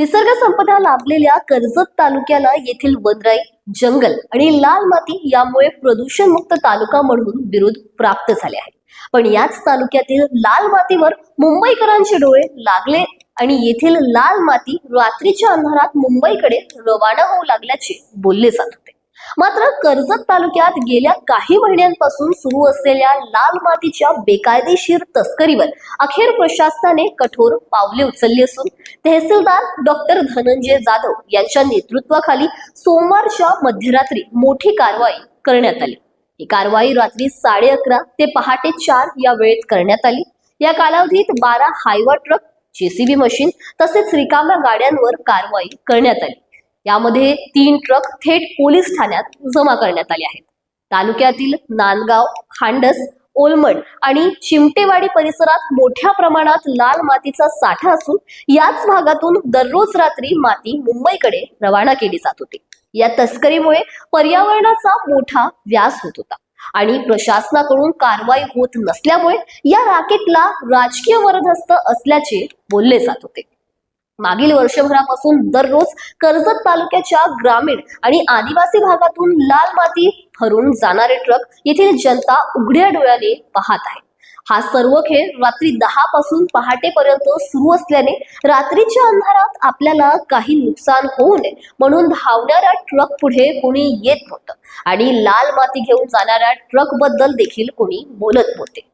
निसर्ग संपदा लाभलेल्या कर्जत तालुक्याला येथील वनराई जंगल आणि लाल माती यामुळे प्रदूषणमुक्त तालुका म्हणून विरोध प्राप्त झाले आहे पण याच तालुक्यातील लाल मातीवर मुंबईकरांचे डोळे लागले आणि येथील लाल माती रात्रीच्या अंधारात मुंबईकडे रवाना होऊ लागल्याचे बोलले जात होते. मात्र कर्जत तालुक्यात गेल्या काही महिन्यांपासून सुरू असलेल्या लाल मातीच्या बेकायदेशीर तस्करीवर अखेर प्रशासनाने कठोर पावले उचलली असून तहसीलदार डॉक्टर धनंजय जाधव यांच्या नेतृत्वाखाली सोमवारच्या मध्यरात्री मोठी कारवाई करण्यात आली. ही कारवाई रात्री साडे अकरा ते पहाटे चार या वेळेत करण्यात आली. या कालावधीत बारा हायवा ट्रक जेसीबी मशीन तसेच रिकाम्या गाड्यांवर कारवाई करण्यात आली. यामध्ये तीन ट्रक थेट पोलीस ठाण्यात जमा करण्यात आले आहेत. तालुक्यातील नांदगाव खांडस ओलमड आणि चिमटेवाडी परिसरात मोठ्या प्रमाणात लाल मातीचा साठा असून याच भागातून दररोज रात्री माती मुंबईकडे रवाना केली जात होती. या तस्करीमुळे पर्यावरणाचा मोठा व्यास होत होता आणि प्रशासनाकडून कारवाई होत नसल्यामुळे या राकेटला राजकीय वरदहस्त असल्याचे बोलले जात होते. मागील वर्षभरापासून दररोज कर्जत तालुक्याच्या ग्रामीण आणि आदिवासी भागातून लाल माती भरून जाणारे ट्रक येथील जनता उघड्या डोळ्याने पाहत आहे. हा सर्व खेळ रात्री दहा पासून पहाटेपर्यंत सुरू असल्याने रात्रीच्या अंधारात आपल्याला काही नुकसान होऊ नये म्हणून धावणाऱ्या ट्रक पुढे कोणी येत नव्हतं आणि लाल माती घेऊन जाणाऱ्या ट्रकबद्दल देखील कोणी बोलत नव्हते.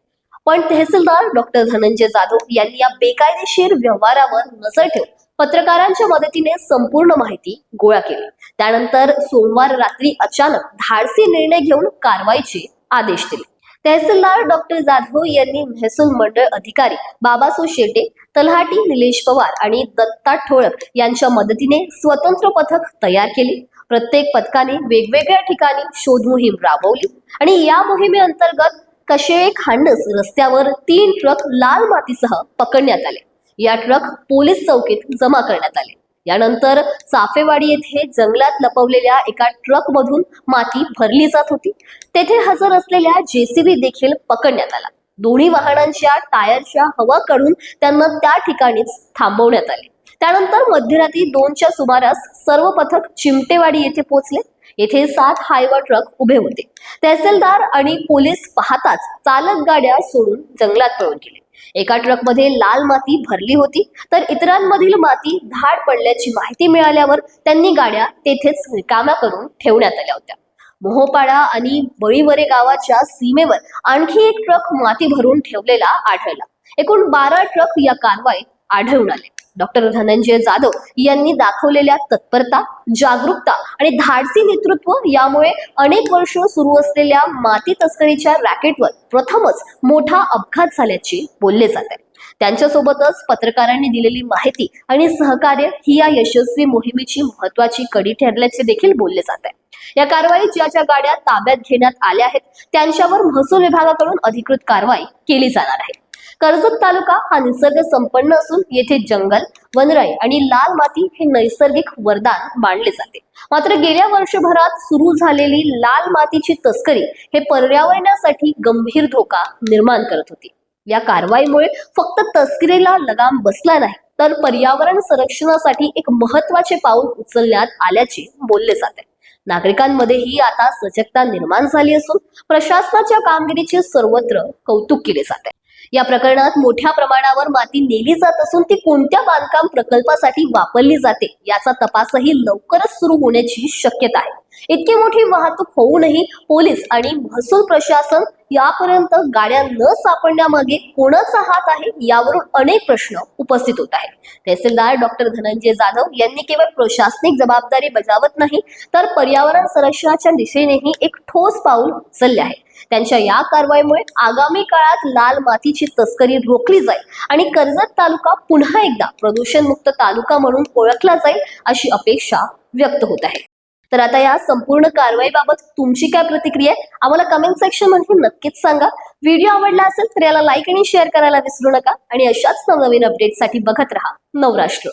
पण तहसीलदार डॉक्टर धनंजय जाधव यांनी या बेकायदेशीर व्यवहारावर नजर ठेवून पत्रकारांच्या मदतीने संपूर्ण माहिती गोळा केली. त्यानंतर सोमवार रात्री अचानक धाडसी निर्णय घेऊन कारवाईचे आदेश दिले. तहसीलदार डॉक्टर जाधव यांनी महसूल मंडळ अधिकारी बाबासो शेटे तलहाटी निलेश पवार आणि दत्ता ठोळक यांच्या मदतीने स्वतंत्र पथक तयार केले. प्रत्येक पथकाने वेगवेगळ्या ठिकाणी शोध मोहीम राबवली आणि या मोहिमेअंतर्गत कशेळे खांडस रस्त्यावर तीन ट्रक लाल मातीसह पकडण्यात आले. या ट्रक पोलीस चौकीत जमा करण्यात आले. यानंतर चाफेवाडी येथे जंगलात लपवलेल्या एका ट्रक मधून माती भरली जात होती. तेथे हजर असलेल्या जेसीबी देखील पकडण्यात आला. दोन्ही वाहनांच्या टायरच्या हवा काढून त्यांना त्या ठिकाणीच थांबवण्यात आले. त्यानंतर मध्यरात्री दोनच्या सुमारास सर्व पथक चिमटेवाडी येथे पोहोचले. येथे सात हायवा ट्रक उभे होते. तहसीलदार आणि पोलीस पाहताच चालक गाड्या सोडून जंगलात पळून गेले. एका ट्रकमध्ये लाल माती भरली होती तर इतरांमधील माती धाड पडल्याची माहिती मिळाल्यावर त्यांनी गाड्या तेथेच रिकाम्या करून ठेवण्यात आल्या होत्या. मोहोपाडा आणि बळीवरे गावाच्या सीमेवर आणखी एक ट्रक माती भरून ठेवलेला आढळला. एकूण बारा ट्रक या कारवाईत आढळून आले. डॉक्टर धनंजय जाधव यांनी दाखवलेल्या तत्परता जागरूकता आणि धाडसी नेतृत्व यामुळे अनेक वर्ष सुरू असलेल्या माती तस्करीच्या रॅकेटवर प्रथमच मोठा अपघात झाल्याचे बोलले जात आहे. त्यांच्यासोबतच पत्रकारांनी दिलेली माहिती आणि सहकार्य ही या यशस्वी मोहिमेची महत्वाची कडी ठरल्याचे देखील बोलले जात आहे. या कारवाईत ज्या ज्या गाड्या ताब्यात घेण्यात आल्या आहेत त्यांच्यावर महसूल विभागाकडून अधिकृत कारवाई केली जाणार आहे. कर्जत तालुका हा निसर्ग संपन्न असून येथे जंगल वनराई आणि लाल माती हे नैसर्गिक वरदान मानले जाते. मात्र गेल्या वर्षभरात सुरू झालेली लाल मातीची तस्करी हे पर्यावरणासाठी गंभीर धोका निर्माण करत होती. या कारवाईमुळे फक्त तस्करीला लगाम बसला नाही तर पर्यावरण संरक्षणासाठी एक महत्त्वाचे पाऊल उचलण्यात आल्याचे बोलले जाते. नागरिकांमध्येही आता सजगता निर्माण झाली असून प्रशासनाच्या कामगिरीचे सर्वत्र कौतुक केले जाते. या प्रकरणात मोठ्या प्रमाणावर माती नेली जात असून ती कोणत्या बांधकाम प्रकल्पासाठी वापरली जाते याचा तपासही लवकरच सुरू होण्याची शक्यता आहे. इतकी मोठी वाहतूक होऊनही पोलीस आणि महसूल प्रशासन यापर्यंत गाड्या न सापडण्यामागे कोणाचा हात आहे यावरून अनेक प्रश्न उपस्थित होत आहेत. तहसीलदार डॉक्टर धनंजय जाधव यांनी केवळ प्रशासनिक जबाबदारी बजावत नाही तर पर्यावरण संरक्षणाच्या दिशेनेही एक ठोस पाऊल उचलले आहे. त्यांच्या या कारवाईमुळे आगामी काळात लाल मातीची तस्करी रोखली जाईल आणि कर्जत तालुका पुन्हा एकदा प्रदूषणमुक्त तालुका म्हणून ओळखला जाईल अशी अपेक्षा व्यक्त होत आहे. तर आता या संपूर्ण कारवाईबाबत तुमची काय प्रतिक्रिया आहे? आम्हाला कमेंट सेक्शनमध्ये नक्कीच सांगा. व्हिडिओ आवडला असेल तर याला लाईक आणि शेअर करायला विसरू नका. आणि अशाच नवनवीन अपडेटसाठी बघत राहा. नवराष्ट्र.